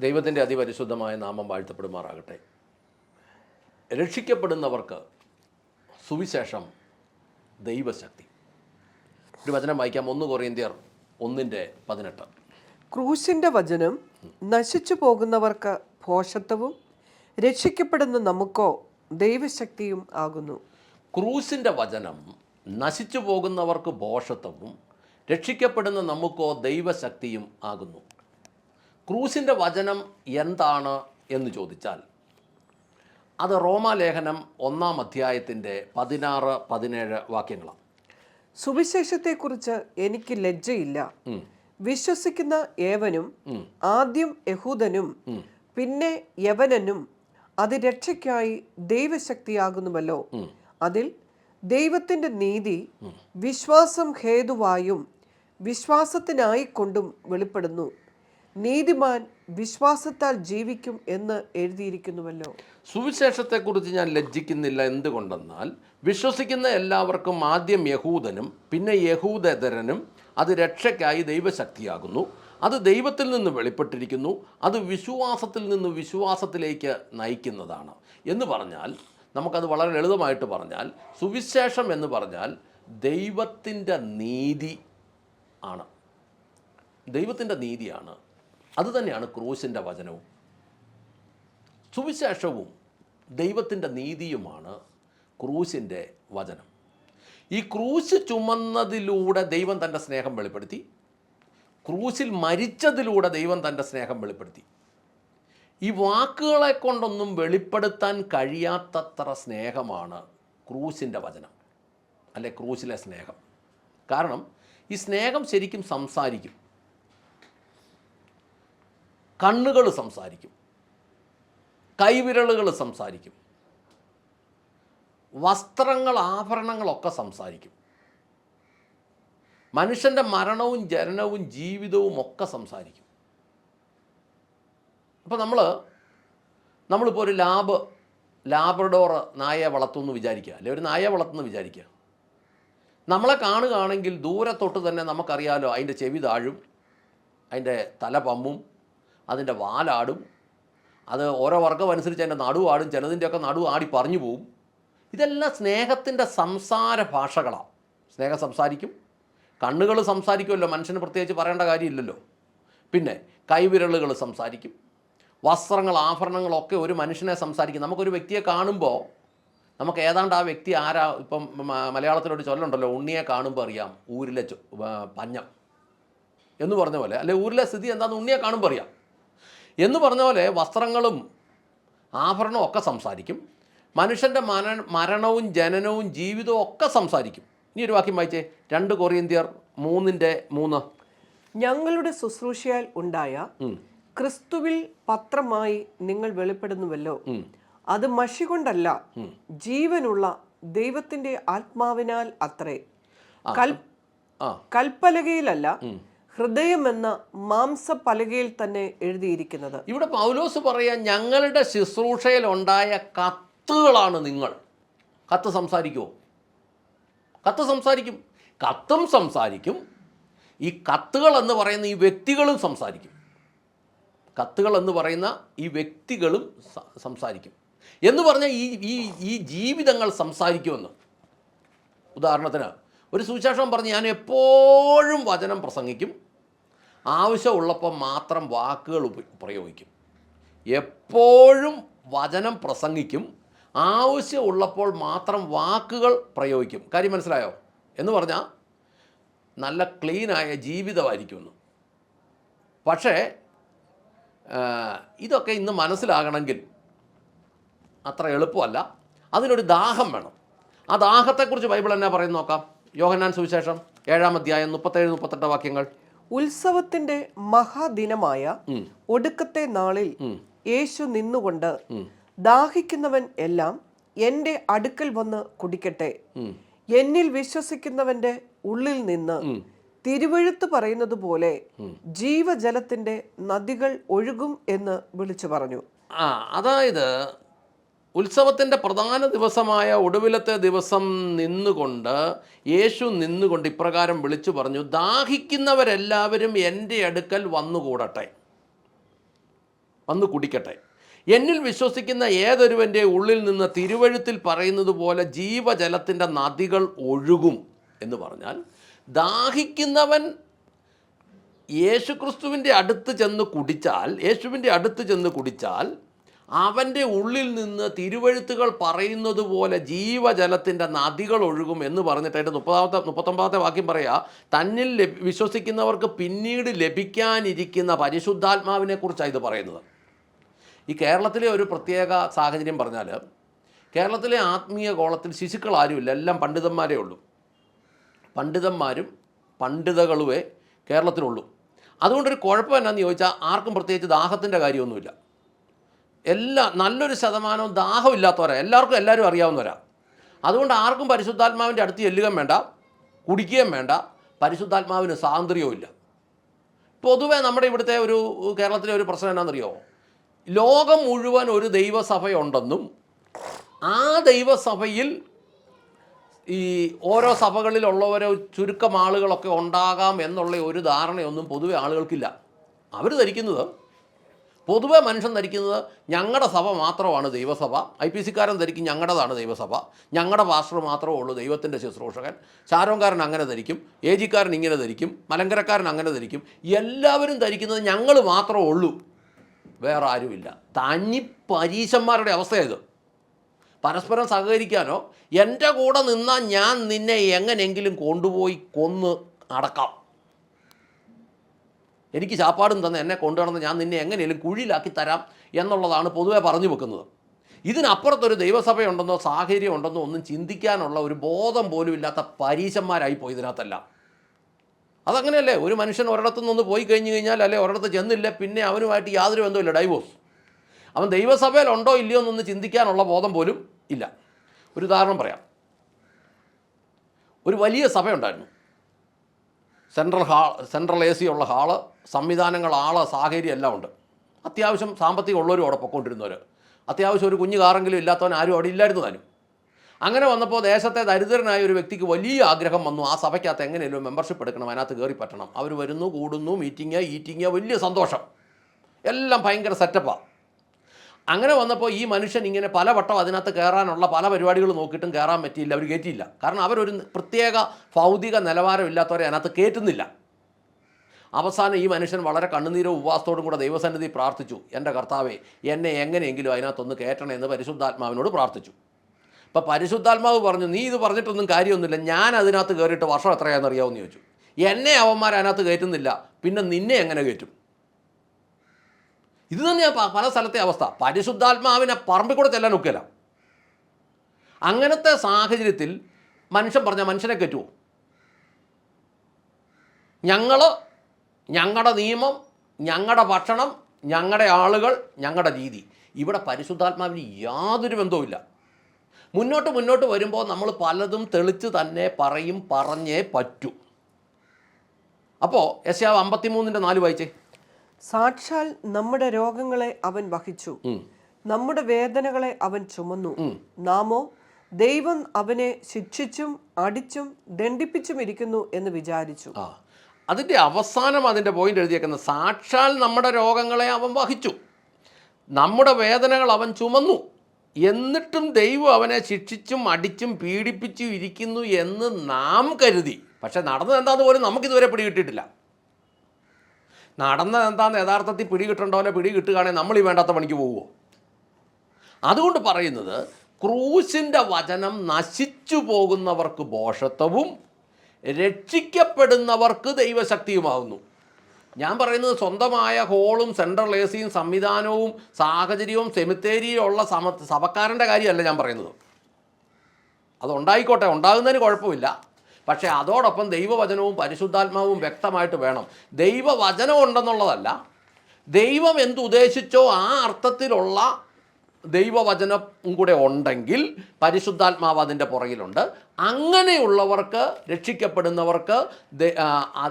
ദൈവത്തിന്റെ അതിപരിശുദ്ധമായ നാമം വാഴ്ത്തപ്പെടുമാറാകട്ടെ. രക്ഷിക്കപ്പെടുന്നവർക്ക് സുവിശേഷം ദൈവശക്തി. ഒരു വചനം വായിക്കാം. ഒന്ന് കൊറിയന്ത്യർ ഒന്നിന്റെ പതിനെട്ട്. ക്രൂശിന്റെ വചനം നശിച്ചു പോകുന്നവർക്ക് ഭോഷത്വവും രക്ഷിക്കപ്പെടുന്ന നമുക്കോ ദൈവശക്തിയും ആകുന്നു. ക്രൂസിന്റെ വചനം നശിച്ചു പോകുന്നവർക്ക് ഭോഷത്വവും രക്ഷിക്കപ്പെടുന്ന നമുക്കോ ദൈവശക്തിയും ആകുന്നു. ക്രൂസിന്റെ വചനം എന്താണ് എന്ന് ചോദിച്ചാൽ അത് റോമാലേഖനം ഒന്നാം അധ്യായത്തിന്റെ പതിനാറ് പതിനേഴ് വാക്യങ്ങളാണ്. സുവിശേഷത്തെക്കുറിച്ച് എനിക്ക് ലജ്ജയില്ല. വിശ്വസിക്കുന്ന ഏവനും ആദ്യം യഹൂദനും പിന്നെ യവനനും അത് രക്ഷയ്ക്കായി ദൈവശക്തിയാകുന്നുവല്ലോ. അതിൽ ദൈവത്തിന്റെ നീതി വിശ്വാസം ഹേതുവായും വിശ്വാസത്തിനായിക്കൊണ്ടും വെളിപ്പെടുന്നു. നീതിമാൻ വിശ്വാസത്താൽ ജീവിക്കും എന്ന് എഴുതിയിരിക്കുന്നുവല്ലോ. സുവിശേഷത്തെക്കുറിച്ച് ഞാൻ ലജ്ജിക്കുന്നില്ല എന്തുകൊണ്ടെന്നാൽ വിശ്വസിക്കുന്ന എല്ലാവർക്കും ആദ്യം യഹൂദനും പിന്നെ യഹൂദേതരനും അത് രക്ഷയ്ക്കായി ദൈവശക്തിയാകുന്നു. അത് ദൈവത്തിൽ നിന്ന് വെളിപ്പെട്ടിരിക്കുന്നു. അത് വിശ്വാസത്തിൽ നിന്ന് വിശ്വാസത്തിലേക്ക് നയിക്കുന്നതാണ്. എന്ന് പറഞ്ഞാൽ നമുക്കത് വളരെ ലളിതമായിട്ട് പറഞ്ഞാൽ സുവിശേഷം എന്ന് പറഞ്ഞാൽ ദൈവത്തിന്റെ നീതി ആണ്. ദൈവത്തിന്റെ നീതിയാണ് അതുതന്നെയാണ് ക്രൂശിന്റെ വചനവും. സുവിശേഷവും ദൈവത്തിന്റെ നീതിയുമാണ് ക്രൂശിന്റെ വചനം. ഈ ക്രൂശ് ചുമന്നതിലൂടെ ദൈവം തന്റെ സ്നേഹം വെളിപ്പെടുത്തി. ക്രൂശിൽ മരിച്ചതിലൂടെ ദൈവം തന്റെ സ്നേഹം വെളിപ്പെടുത്തി. ഈ വാക്കുകളെ കൊണ്ടൊന്നും വെളിപ്പെടുത്താൻ കഴിയാത്തത്ര സ്നേഹമാണ് ക്രൂശിന്റെ വചനം അല്ലെ ക്രൂശിലെ സ്നേഹം. കാരണം ഈ സ്നേഹം ശരിക്കും സംസാരിക്കും. കണ്ണുകൾ സംസാരിക്കും. കൈവിരലുകൾ സംസാരിക്കും. വസ്ത്രങ്ങൾ ആഭരണങ്ങളൊക്കെ സംസാരിക്കും. മനുഷ്യന്റെ മരണവും ജനനവും ജീവിതവും ഒക്കെ സംസാരിക്കും. അപ്പോൾ നമ്മൾ നമ്മളിപ്പോൾ ഒരു ലാബ് ലാബ്രഡോർ നായയെ വളർത്തുമെന്ന് വിചാരിക്കുക അല്ലെ ഒരു നായയെ വളർത്തുമെന്ന് വിചാരിക്കുക. നമ്മളെ കാണുകയാണെങ്കിൽ ദൂരത്തൊട്ട് തന്നെ നമുക്കറിയാലോ അതിന്റെ ചെവി താഴും അതിന്റെ തല പമ്മും അതിന്റെ വാലാടും. അത് ഓരോ വർഗം അനുസരിച്ച് അതിന്റെ നടു ആടും ചിലതിന്റെയൊക്കെ നടു ആടി പറഞ്ഞു പോവും. ഇതെല്ലാം സ്നേഹത്തിന്റെ സംസാര ഭാഷകളാണ്. സ്നേഹം സംസാരിക്കും. കണ്ണുകൾ സംസാരിക്കുമല്ലോ മനുഷ്യന് പ്രത്യേകിച്ച് പറയേണ്ട കാര്യമില്ലല്ലോ. പിന്നെ കൈവിരലുകൾ സംസാരിക്കും. വസ്ത്രങ്ങൾ ആഭരണങ്ങളൊക്കെ ഒരു മനുഷ്യനെ സംസാരിക്കും. നമുക്കൊരു വ്യക്തിയെ കാണുമ്പോൾ നമുക്ക് ഏതാണ്ട് ആ വ്യക്തി ആരാ? ഇപ്പം മലയാളത്തിലൊരു ചൊല്ലുണ്ടല്ലോ ഉണ്ണിയെ കാണുമ്പോൾ അറിയാം ഊരിലെ പഞ്ഞം എന്ന് പറഞ്ഞ പോലെ. അല്ലെ ഊരിലെ സ്ഥിതി എന്താണെന്ന് ഉണ്ണിയെ കാണുമ്പോൾ അറിയാം. എന്ന് പറഞ്ഞ പോലെ വസ്ത്രങ്ങളും ആഭരണവും ഒക്കെ സംസാരിക്കും. മനുഷ്യന്റെ മന മരണവും ജനനവും ജീവിതവും ഒക്കെ സംസാരിക്കും. ഇനി ഒരു വാക്യം വായിച്ചേ. രണ്ട് കൊറിയന്തിയർ മൂന്നിന്റെ മൂന്ന്. ഞങ്ങളുടെ ശുശ്രൂഷയാൽ ഉണ്ടായ ക്രിസ്തുവിൽ പത്രമായി നിങ്ങൾ വെളിപ്പെടുന്നുവല്ലോ. അത് മഷി കൊണ്ടല്ല ജീവനുള്ള ദൈവത്തിന്റെ ആത്മാവിനാൽ അത്രേ. കൽ കൽപ്പലകയിലല്ല ഹൃദയമെന്ന മാംസപ്പലകയിൽ തന്നെ എഴുതിയിരിക്കുന്നത്. ഇവിടെ പൗലോസ് പറയാൻ ഞങ്ങളുടെ ശുശ്രൂഷയിൽ ഉണ്ടായ കത്തുകളാണ് നിങ്ങൾ. കത്ത് സംസാരിക്കുമോ കത്ത് സംസാരിക്കും. കത്തും സംസാരിക്കും. ഈ കത്തുകൾ എന്ന് പറയുന്ന ഈ വ്യക്തികളും സംസാരിക്കും. കത്തുകൾ എന്ന് പറയുന്ന ഈ വ്യക്തികളും സംസാരിക്കും. എന്ന് പറഞ്ഞാൽ ഈ ഈ ഈ ജീവിതങ്ങൾ സംസാരിക്കുമെന്ന്. ഉദാഹരണത്തിന് ഒരു സുശേഷം പറഞ്ഞ് ഞാൻ എപ്പോഴും വചനം പ്രസംഗിക്കും. ആവശ്യമുള്ളപ്പോൾ മാത്രം വാക്കുകൾ പ്രയോഗിക്കും. എപ്പോഴും വചനം പ്രസംഗിക്കും. ആവശ്യമുള്ളപ്പോൾ മാത്രം വാക്കുകൾ പ്രയോഗിക്കും. കാര്യം മനസ്സിലായോ? എന്ന് പറഞ്ഞാൽ നല്ല ക്ലീനായ ജീവിതമായിരിക്കുമെന്ന് പക്ഷേ ഇതൊക്കെ ഇന്ന് മനസ്സിലാകണമെങ്കിൽ അത്ര എളുപ്പമല്ല. അതിനൊരു ദാഹം വേണം. ആ ദാഹത്തെക്കുറിച്ച് ബൈബിൾ എന്നാ പറയുന്നു നോക്കാം? യോഹന്നാൻ സുവിശേഷം ഏഴാം അധ്യായം മുപ്പത്തേഴ് മുപ്പത്തെട്ട് വാക്യങ്ങൾ. ഉത്സവത്തിന്റെ മഹാദിനമായ ഒടുക്കത്തെ നാളിൽ യേശു നിന്നുകൊണ്ട് ദാഹിക്കുന്നവൻ എല്ലാം എന്റെ അടുക്കൽ വന്ന് കുടിക്കട്ടെ. എന്നിൽ വിശ്വസിക്കുന്നവന്റെ ഉള്ളിൽ നിന്ന് തിരുവഴുത്ത് പറയുന്നത് പോലെ ജീവജലത്തിന്റെ നദികൾ ഒഴുകും എന്ന് വിളിച്ചു പറഞ്ഞു. ആ അതായത് ഉത്സവത്തിന്റെ പ്രധാന ദിവസമായ ഒടുവിലത്തെ ദിവസം നിന്നുകൊണ്ട് യേശു നിന്നുകൊണ്ട് ഇപ്രകാരം വിളിച്ചു പറഞ്ഞു ദാഹിക്കുന്നവരെല്ലാവരും എന്റെ അടുക്കൽ വന്നുകൂടട്ടെ. വന്ന് കുടിക്കട്ടെ. എന്നിൽ വിശ്വസിക്കുന്ന ഏതൊരുവന്റെ ഉള്ളിൽ നിന്ന് തിരുവഴുത്തിൽ പറയുന്നത് പോലെ ജീവജലത്തിന്റെ നദികൾ ഒഴുകും എന്ന് പറഞ്ഞാൽ ദാഹിക്കുന്നവൻ യേശുക്രിസ്തുവിന്റെ അടുത്ത് ചെന്ന് കുടിച്ചാൽ യേശുവിന്റെ അടുത്ത് ചെന്ന് കുടിച്ചാൽ അവന്റെ ഉള്ളിൽ നിന്ന് തിരുവഴുത്തുകൾ പറയുന്നത് പോലെ ജീവജലത്തിന്റെ നദികൾ ഒഴുകും എന്ന് പറഞ്ഞിട്ട് അതിന്റെ മുപ്പതാമത്തെ മുപ്പത്തൊമ്പതാമത്തെ വാക്യം പറയാ തന്നിൽ വിശ്വസിക്കുന്നവർക്ക് പിന്നീട് ലഭിക്കാനിരിക്കുന്ന പരിശുദ്ധാത്മാവിനെ കുറിച്ചാണ് ഇത് പറയുന്നത്. ഈ കേരളത്തിലെ ഒരു പ്രത്യേക സാഹചര്യം പറഞ്ഞാൽ കേരളത്തിലെ ആത്മീയ കോളത്തിൽ ശിശുക്കൾ ആരുമില്ല എല്ലാം പണ്ഡിതന്മാരേ ഉള്ളൂ. പണ്ഡിതന്മാരും പണ്ഡിതകളുമേ കേരളത്തിലുള്ളൂ. അതുകൊണ്ടൊരു കുഴപ്പം എന്നാന്ന് ചോദിച്ചാൽ ആർക്കും പ്രത്യേകിച്ച് ദാഹത്തിന്റെ കാര്യമൊന്നുമില്ല. എല്ലാ നല്ലൊരു ശതമാനവും ദാഹമില്ലാത്തവരാ എല്ലാവർക്കും എല്ലാവരും അറിയാവുന്നവരാ. അതുകൊണ്ട് ആർക്കും പരിശുദ്ധാത്മാവിന്റെ അടുത്ത് ചെല്ലുകയും വേണ്ട കുടിക്കുകയും വേണ്ട പരിശുദ്ധാത്മാവിന് സ്വാതന്ത്ര്യവും ഇല്ല. പൊതുവേ നമ്മുടെ ഇവിടുത്തെ ഒരു കേരളത്തിലെ ഒരു പ്രശ്നം എന്നാണെന്നറിയോ ലോകം മുഴുവൻ ഒരു ദൈവസഭയുണ്ടെന്നും ആ ദൈവസഭയിൽ ഈ ഓരോ സഭകളിലുള്ളവരോ ചുരുക്കം ആളുകളൊക്കെ ഉണ്ടാകാം എന്നുള്ള ഒരു ധാരണയൊന്നും പൊതുവെ ആളുകൾക്കില്ല. അവർ ധരിക്കുന്നത് പൊതുവെ മനുഷ്യൻ ധരിക്കുന്നത് ഞങ്ങളുടെ സഭ മാത്രമാണ് ദൈവസഭ. ഐ പി സിക്കാരൻ ധരിക്കും ഞങ്ങളുടേതാണ് ദൈവസഭ. ഞങ്ങളുടെ പാസ്റ്റർ മാത്രമേ ഉള്ളൂ ദൈവത്തിന്റെ ശുശ്രൂഷകൻ. ചാരോങ്കാരൻ അങ്ങനെ ധരിക്കും. ഏജിക്കാരൻ ജിക്കാരൻ ഇങ്ങനെ ധരിക്കും. മലങ്കരക്കാരൻ അങ്ങനെ ധരിക്കും. എല്ലാവരും ധരിക്കുന്നത് ഞങ്ങൾ മാത്രമേ ഉള്ളൂ. വേറെ ആരുമില്ല. തനി പരീശന്മാരുടെ അവസ്ഥയത് പരസ്പരം സഹകരിക്കാനോ എന്റെ കൂടെ നിന്നാൽ ഞാൻ നിന്നെ എങ്ങനെയെങ്കിലും കൊണ്ടുപോയി കൊന്ന് അടക്കാം എനിക്ക് ചാപ്പാടും തന്നെ എന്നെ കൊണ്ടുവന്ന് ഞാൻ നിന്നെ എങ്ങനെയും കുഴിയിലാക്കി തരാം എന്നുള്ളതാണ് പൊതുവെ പറഞ്ഞു വെക്കുന്നത്. ഇതിനപ്പുറത്തൊരു ദൈവസഭയുണ്ടെന്നോ സാഹചര്യം ഉണ്ടെന്നോ ഒന്നും ചിന്തിക്കാനുള്ള ഒരു ബോധം പോലും ഇല്ലാത്ത പരീശന്മാരായി പോയി ഇതിനകത്തല്ല. അതങ്ങനെയല്ലേ? ഒരു മനുഷ്യൻ ഒരിടത്തു നിന്ന് പോയി കഴിഞ്ഞു കഴിഞ്ഞാൽ അല്ലെ ഒരിടത്ത് ചെന്നില്ല പിന്നെ അവനുമായിട്ട് യാതൊരു ബന്ധമില്ല ഡൈവോഴ്സ് അവൻ ദൈവസഭയിലുണ്ടോ ഇല്ലയോ എന്നൊന്ന് ചിന്തിക്കാനുള്ള ബോധം പോലും ഇല്ല. ഒരു ഉദാഹരണം പറയാം. ഒരു വലിയ സഭയുണ്ടായിരുന്നു. Central hall central A C ഉള്ള ഹാൾ സംവിധാനങ്ങൾ ആൾ സാഹചര്യം എല്ലാം ഉണ്ട്. അത്യാവശ്യം സാമ്പത്തികം ഉള്ളവരും അവിടെ പൊക്കോണ്ടിരുന്നവർ അത്യാവശ്യം ഒരു കുഞ്ഞു കാറെങ്കിലും ഇല്ലാത്തവൻ ആരും അവിടെ ഇല്ലായിരുന്നു താനും. അങ്ങനെ വന്നപ്പോൾ ദേശത്തെ ദരിദ്രനായ ഒരു വ്യക്തിക്ക് വലിയ ആഗ്രഹം വന്നു. ആ സഭയ്ക്കകത്ത് എങ്ങനെയല്ലോ മെമ്പർഷിപ്പ് എടുക്കണം അതിനകത്ത് കയറി പറ്റണം. അവർ വരുന്നു കൂടുന്നു മീറ്റിങ് ഈറ്റിങ് വലിയ സന്തോഷം. എല്ലാം ഭയങ്കര സെറ്റപ്പാണ് അങ്ങനെ വന്നപ്പോൾ ഈ മനുഷ്യൻ ഇങ്ങനെ പല പലവട്ടം അതിനകത്ത് കയറാനുള്ള പല പരിപാടികൾ നോക്കിയിട്ടും കയറാൻ പറ്റിയില്ല. അവർ കയറ്റിയില്ല കാരണം അവരൊരു പ്രത്യേക ഭൗതിക നിലവാരമില്ലാത്തവരെ അതിനകത്ത് കയറ്റുന്നില്ല അവസാനം ഈ മനുഷ്യൻ വളരെ കണ്ണുനീരോ ഉപവാസത്തോടും കൂടെ ദൈവസന്നിധി പ്രാർത്ഥിച്ചു. എന്റെ കർത്താവെ എന്നെ എങ്ങനെയെങ്കിലും അതിനകത്തൊന്ന് കയറ്റണം എന്ന് പരിശുദ്ധാത്മാവിനോട് പ്രാർത്ഥിച്ചു. അപ്പോൾ പരിശുദ്ധാത്മാവ് പറഞ്ഞു നീ ഇത് പറഞ്ഞിട്ടൊന്നും കാര്യമൊന്നുമില്ല. ഞാൻ അതിനകത്ത് കയറിയിട്ട് വർഷം എത്രയാണെന്ന് അറിയാമെന്ന് ചോദിച്ചു. എന്നെ അവന്മാർ അതിനകത്ത് കയറ്റുന്നില്ല പിന്നെ നിന്നെ എങ്ങനെ കയറ്റും ഇത് തന്നെയാണ് പല സ്ഥലത്തെ അവസ്ഥ. പരിശുദ്ധാത്മാവിനെ പറമ്പിൽ കൂടെ ചെല്ലാൻ ഒക്കില്ല. അങ്ങനത്തെ സാഹചര്യത്തിൽ മനുഷ്യൻ പറഞ്ഞ മനുഷ്യനെ കയറ്റുമോ ഞങ്ങൾ ഞങ്ങളുടെ നിയമം ഞങ്ങളുടെ ഭക്ഷണം ഞങ്ങളുടെ ആളുകൾ ഞങ്ങളുടെ രീതി. ഇവിടെ പരിശുദ്ധാത്മാവിന് യാതൊരു ബന്ധവുമില്ല മുന്നോട്ട് മുന്നോട്ട് വരുമ്പോൾ നമ്മൾ പലതും തെളിച്ച് തന്നെ പറയും പറഞ്ഞേ പറ്റൂ. അപ്പോൾ യശാവ് അമ്പത്തിമൂന്നിന്റെ നാല് വായിച്ചേ. സാക്ഷാൽ നമ്മുടെ രോഗങ്ങളെ അവൻ വഹിച്ചു. നമ്മുടെ വേദനകളെ അവൻ ചുമന്നു. നാമോ ദൈവം അവനെ ശിക്ഷിച്ചും അടിച്ചും ദണ്ഡിപ്പിച്ചും ഇരിക്കുന്നു എന്ന് വിചാരിച്ചു. അതിന്റെ അതിന്റെ അവസാനം അതിന്റെ പോയിന്റ് എഴുതിയേക്കുന്നത് സാക്ഷാൽ നമ്മുടെ രോഗങ്ങളെ അവൻ വഹിച്ചു. നമ്മുടെ വേദനകൾ അവൻ ചുമന്നു. എന്നിട്ടും ദൈവം അവനെ ശിക്ഷിച്ചും അടിച്ചും പീഡിപ്പിച്ചും ഇരിക്കുന്നു എന്ന് നാം കരുതി. പക്ഷെ നടന്നത് എന്താന്ന് പോലും നമുക്കിതുവരെ പിടികിട്ടിട്ടില്ല നടന്നത് എന്താന്ന് യഥാർത്ഥത്തിൽ പിടികിട്ടേണ്ട പോലെ പിടി കിട്ടുകയാണെങ്കിൽ നമ്മൾ ഈ വേണ്ടാത്ത പണിക്ക് പോവുമോ അതുകൊണ്ട് പറയുന്നത് ക്രൂശിന്റെ വചനം നശിച്ചു പോകുന്നവർക്ക് ബോഷത്വവും രക്ഷിക്കപ്പെടുന്നവർക്ക് ദൈവശക്തിയുമാവുന്നു. ഞാൻ പറയുന്നത് സ്വന്തമായ ഹോളും സെൻട്രൽ എ സിയും സംവിധാനവും സാഹചര്യവും സെമിത്തേരിയും ഉള്ള സമ സഭക്കാരന്റെ കാര്യമല്ല ഞാൻ പറയുന്നത്. അതുണ്ടായിക്കോട്ടെ ഉണ്ടാകുന്നതിന് കുഴപ്പമില്ല. പക്ഷേ അതോടൊപ്പം ദൈവവചനവും പരിശുദ്ധാത്മാവും വ്യക്തമായിട്ട് വേണം. ദൈവവചനം ഉണ്ടെന്നുള്ളതല്ല ദൈവം എന്തുദ്ദേശിച്ചോ ആ അർത്ഥത്തിലുള്ള ദൈവവചനം കൂടെ ഉണ്ടെങ്കിൽ പരിശുദ്ധാത്മാവ് അതിന്റെ പുറകിലുണ്ട്. അങ്ങനെയുള്ളവർക്ക് രക്ഷിക്കപ്പെടുന്നവർക്ക്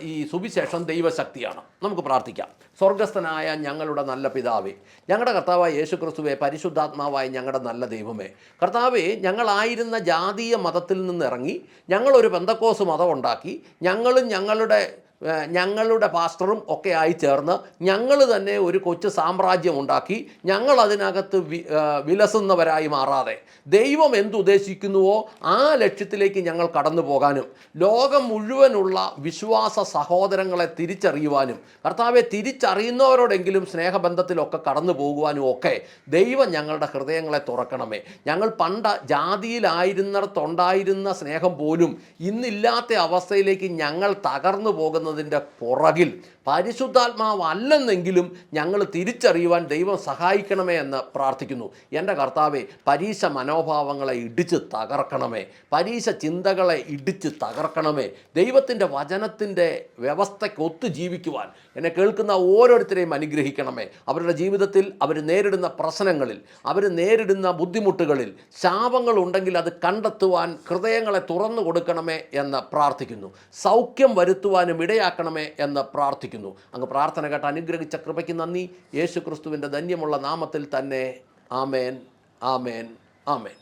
ഈ സുവിശേഷം ദൈവശക്തിയാണ്. നമുക്ക് പ്രാർത്ഥിക്കാം. സ്വർഗസ്ഥനായ ഞങ്ങളുടെ നല്ല പിതാവേ ഞങ്ങളുടെ കർത്താവായ യേശു ക്രിസ്തുവെ പരിശുദ്ധാത്മാവായ ഞങ്ങളുടെ നല്ല ദൈവമേ കർത്താവെ ഞങ്ങളായിരുന്ന ജാതീയ മതത്തിൽ നിന്നിറങ്ങി ഞങ്ങളൊരു ബന്ധക്കോസ് മതം ഉണ്ടാക്കി ഞങ്ങളും ഞങ്ങളുടെ ഞങ്ങളുടെ പാസ്റ്ററും ഒക്കെ ആയി ചേർന്ന് ഞങ്ങൾ തന്നെ ഒരു കൊച്ചു സാമ്രാജ്യം ഉണ്ടാക്കി ഞങ്ങൾ അതിനകത്ത് വിലസുന്നവരായി മാറാതെ ദൈവം എന്തുദ്ദേശിക്കുന്നുവോ ആ ലക്ഷ്യത്തിലേക്ക് ഞങ്ങൾ കടന്നു പോകാനും ലോകം മുഴുവനുള്ള വിശ്വാസ സഹോദരങ്ങളെ തിരിച്ചറിയുവാനും കർത്താവെ തിരിച്ചറിയുന്നവരോടെങ്കിലും സ്നേഹബന്ധത്തിലൊക്കെ കടന്നു പോകുവാനും ഒക്കെ ദൈവം ഞങ്ങളുടെ ഹൃദയങ്ങളെ തുറക്കണമേ. ഞങ്ങൾ പണ്ട ജാതിയിലായിരുന്നിടത്തുണ്ടായിരുന്ന സ്നേഹം പോലും ഇന്നില്ലാത്ത അവസ്ഥയിലേക്ക് ഞങ്ങൾ തകർന്നു പോകുന്നതിന്റെ പുറകിൽ പരിശുദ്ധാത്മാവല്ലെന്നെങ്കിലും ഞങ്ങൾ തിരിച്ചറിയുവാൻ ദൈവം സഹായിക്കണമേ എന്ന് പ്രാർത്ഥിക്കുന്നു. എന്റെ കർത്താവെ പരീക്ഷ മനോഭാവങ്ങളെ ഇടിച്ച് തകർക്കണമേ. പരീക്ഷ ചിന്തകളെ ഇടിച്ച് തകർക്കണമേ. ദൈവത്തിന്റെ വചനത്തിന്റെ വ്യവസ്ഥയ്ക്ക് ഒത്തു ജീവിക്കുവാൻ എന്നെ കേൾക്കുന്ന ഓരോരുത്തരെയും അനുഗ്രഹിക്കണമേ. അവരുടെ ജീവിതത്തിൽ അവർ നേരിടുന്ന പ്രശ്നങ്ങളിൽ അവർ നേരിടുന്ന ബുദ്ധിമുട്ടുകളിൽ ശാപങ്ങൾ ഉണ്ടെങ്കിൽ അത് കണ്ടെത്തുവാൻ ഹൃദയങ്ങളെ തുറന്നു കൊടുക്കണമേ എന്ന് പ്രാർത്ഥിക്കുന്നു. സൗഖ്യം വരുത്തുവാനും ഇടയാക്കണമേ എന്ന് പ്രാർത്ഥിക്കുന്നു. അങ്ങ് പ്രാർത്ഥന കേട്ട് അനുഗ്രഹിച്ച കൃപയ്ക്ക് നന്ദി. യേശു ക്രിസ്തുവിന്റെ ധന്യമുള്ള നാമത്തിൽ തന്നെ ആമേൻ ആമേൻ ആമേൻ.